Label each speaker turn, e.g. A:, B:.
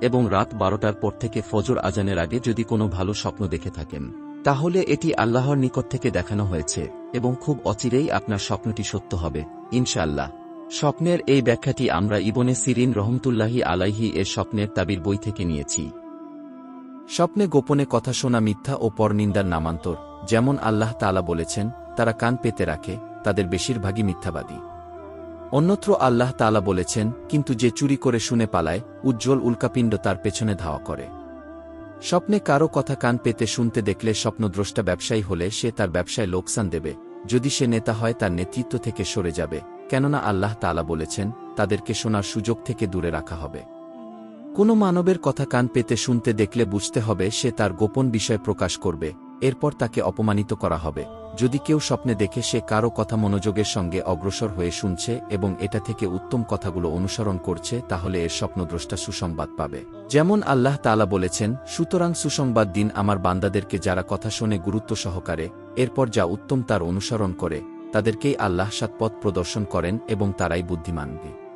A: এবং রাত বারোটার পর থেকে ফজর আজানের আগে যদি কোনো ভালো স্বপ্ন দেখে থাকেন, তাহলে এটি আল্লাহর নিকট থেকে দেখানো হয়েছে, এবং খুব অচিরেই আপনার স্বপ্নটি সত্য হবে, ইনশাআল্লাহ। স্বপ্নের এই ব্যাখ্যাটি আমরা ইবনে সিরিন রহমতুল্লাহি আলাইহি এর স্বপ্নের তাবির বই থেকে নিয়েছি।
B: স্বপ্নে গোপনে কথা শোনা মিথ্যা ও পরনিন্দার নামান্তর, যেমন আল্লাহ তাআলা বলেছেন, তারা কান পেতে রাখে, তাদের বেশিরভাগই মিথ্যাবাদী। অন্যত্র আল্লাহ তাআলা বলেছেন, কিন্তু যে চুরি করে শুনে পালায়, উজ্জ্বল উল্কাপিণ্ড তার পেছনে ধাওয়া করে। স্বপ্নে কারও কথা কান পেতে শুনতে দেখলে স্বপ্নদ্রষ্টা ব্যবসায়ী হলে সে তার ব্যবসায় লোকসান দেবে। যদি সে নেতা হয়, তার নেতৃত্ব থেকে সরে যাবে। কেননা আল্লাহ তালা বলেছেন, তাদেরকে শোনার সুযোগ থেকে দূরে রাখা হবে। কোনো মানবের কথা কান পেতে শুনতে দেখলে বুঝতে হবে, সে তার গোপন বিষয় প্রকাশ করবে। এরপর তাকে অপমানিত করা হবে। যদি কেউ স্বপ্নে দেখে সে কারও কথা মনোযোগের সঙ্গে অগ্রসর হয়ে শুনছে এবং এটা থেকে উত্তম কথাগুলো অনুসরণ করছে, তাহলে এর স্বপ্নদ্রষ্টা সুসংবাদ পাবে। যেমন আল্লাহ তাআলা বলেছেন, সুতরাং সুসংবাদ দিন আমার বান্দাদেরকে যারা কথা শোনে গুরুত্ব সহকারে, এরপর যা উত্তম তার অনুসরণ করে, তাদেরকেই আল্লাহ সাতপথ প্রদর্শন করেন এবং তারাই বুদ্ধিমানবে